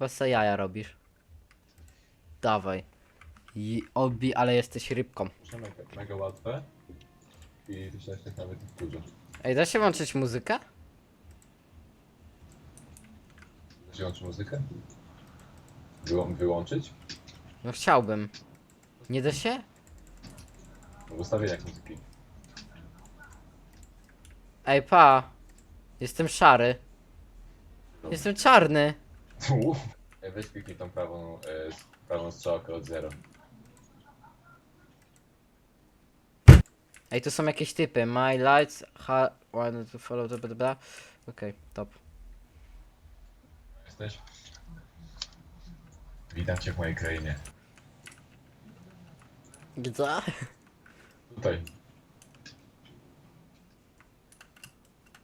Chyba se jaja robisz. Dawaj. I obi, ale jesteś rybką. Muszę mega, mega łatwe. I się tak nawet w górze. Ej, da się włączyć muzykę? Wyłączyć muzykę? Wyłą wyłączyć? No chciałbym. Nie da się? W ustawieniach muzyki. Ej, pa. Jestem szary. Jestem czarny. Ej, Weź kliknij tą prawą, e, prawą strzałkę od zero. Ej, tu są jakieś typy. My lights, ha, one to follow, bla, bla, bla. Okej, top. Jesteś? Witam cię w mojej krainie. Gdzie? Tutaj.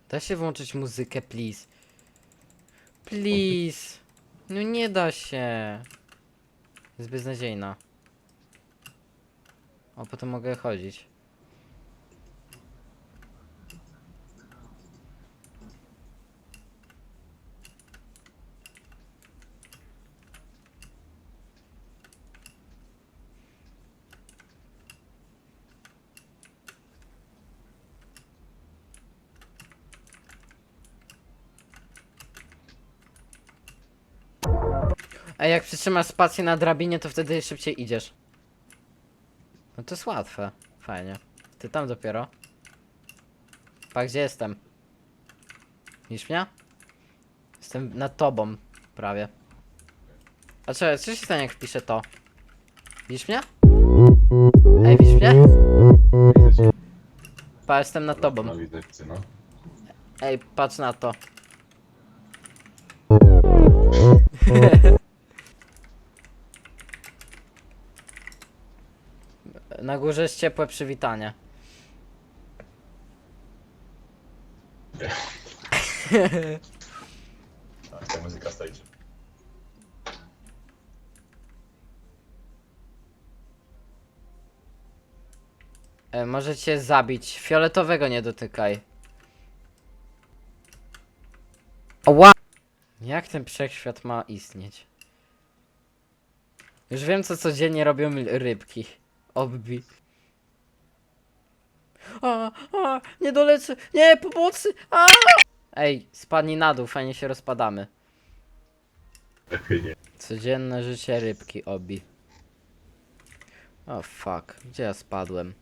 Da się włączyć muzykę, please. Please. No nie da się. Jest beznadziejna. O, potem mogę chodzić. A jak przytrzymasz spację na drabinie, to wtedy szybciej idziesz. No to jest łatwe. Fajnie. Ty tam dopiero. Pa, gdzie jestem? Widzisz mnie? Jestem nad tobą. Prawie. A co, co się stanie jak wpiszę to? Widzisz mnie? Ej, widzisz mnie? Pa, jestem nad tobą. No cię, no. Ej, patrz na to. Na górze jest ciepłe przywitanie. Tak, ta muzyka stajcie. E, możecie zabić. Fioletowego nie dotykaj. Ła! Jak ten wszechświat ma istnieć? Już wiem, co codziennie robią l- rybki. Obbi. A, a, nie dolecę! Nie, pomocy! A! Ej, spadnij na dół, fajnie się rozpadamy. Nie. Codzienne życie rybki, obi. O fuck, gdzie ja spadłem?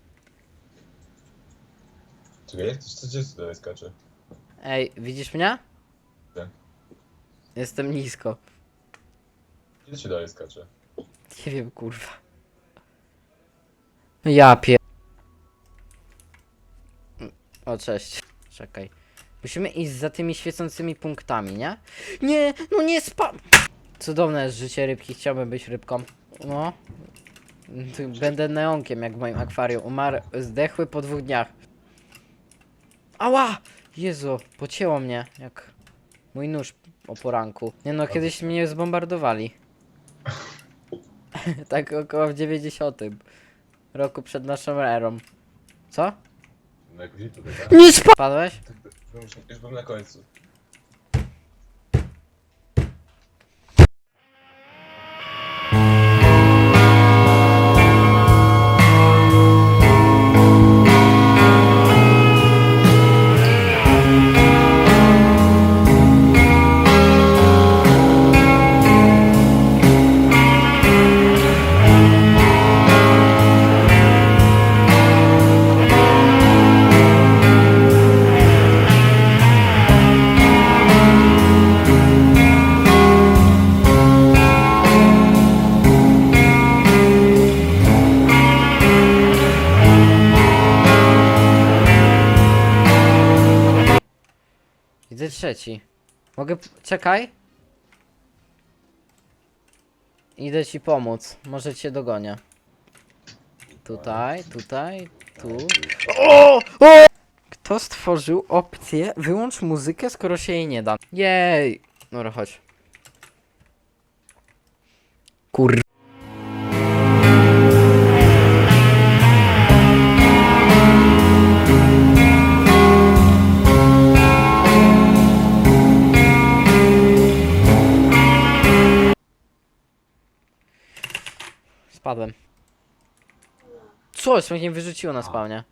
Czekaj, jak to co cię tutaj skacze? Ej, widzisz mnie? Tak. Jestem nisko. Gdzie się dalej skacze? Nie wiem, kurwa. Ja pier... O, cześć. Czekaj. Musimy iść za tymi świecącymi punktami, nie? Nie, no nie spam! Cudowne jest życie rybki, chciałbym być rybką. No. Będę neonkiem, jak w moim akwarium. Umarł, zdechły po dwóch dniach. Ała! Jezu, pocięło mnie, jak mój nóż o poranku. Nie no, kiedyś mnie zbombardowali. tak około w 90 roku przed naszą erą. Co? No jakoś i tutaj, tak? Nie spadłeś? Tak, tak, Już, już byłem na końcu. Widzę trzeci. Mogę... Czekaj. Idę ci pomóc. Może cię dogonię. Tutaj, tutaj, tu. O! O! Kto stworzył opcję wyłącz muzykę, skoro się jej nie da? Jej! Dobra, chodź. Co? Jest mnie wyrzuciło na spawnie.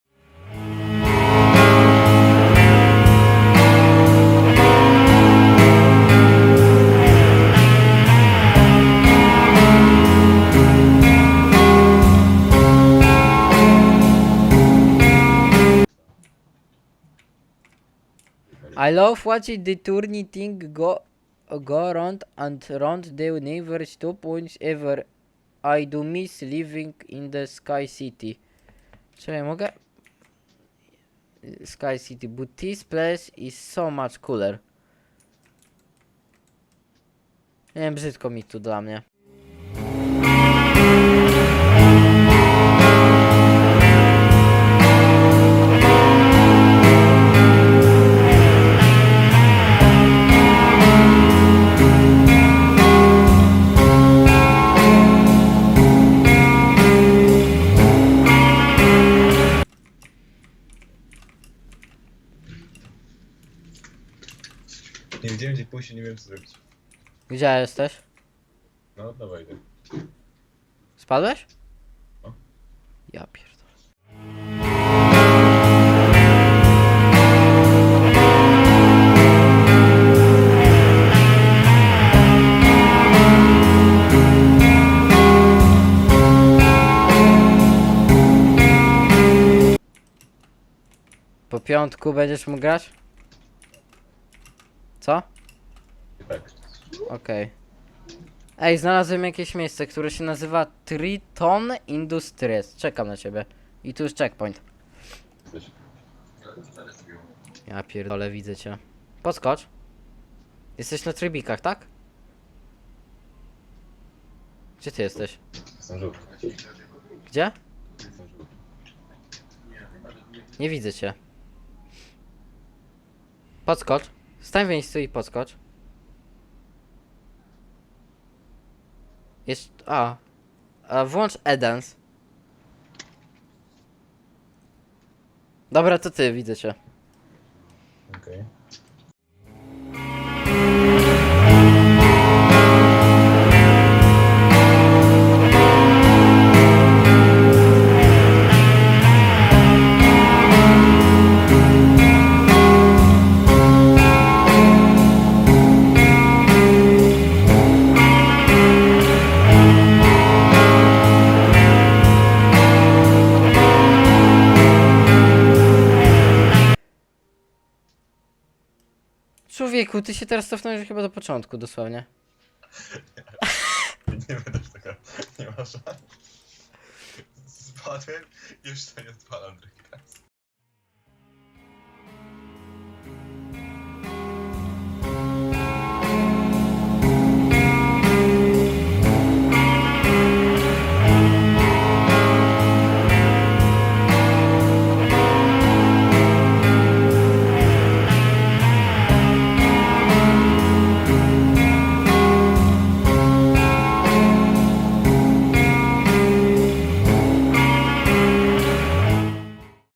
I love watching the tourney thing go go round and round. They never stop once ever. I do miss living in the Sky City. Czekaj, mogę? Sky City, but this place is so much cooler. Nie wiem, brzydko mi tu dla mnie. Nie wiedziałem gdzie pójść i nie wiem co zrobić. Gdzie jesteś? No, dawaj, idę. Spadłeś? No. Ja pierdolę. Po piątku będziesz mógł grać? Co? Tak. Okej. Ej, znalazłem jakieś miejsce, które się nazywa Triton Industries. Czekam na ciebie. I tu jest checkpoint. Jesteś. Ja pierdolę, widzę cię. Podskocz. Jesteś na trybikach, tak? Gdzie ty jesteś? Jestem żółty. Gdzie? Jestem żółty. Nie widzę cię. Podskocz. Stań w miejscu i podskocz. Jest... A. a włącz Edens. Dobra, to ty, widzę cię. Okej. Człowieku, ty się teraz cofnąłeś chyba do początku, dosłownie. Nie będę taka. Nie ma szans. Spadłem, już to nie odpalam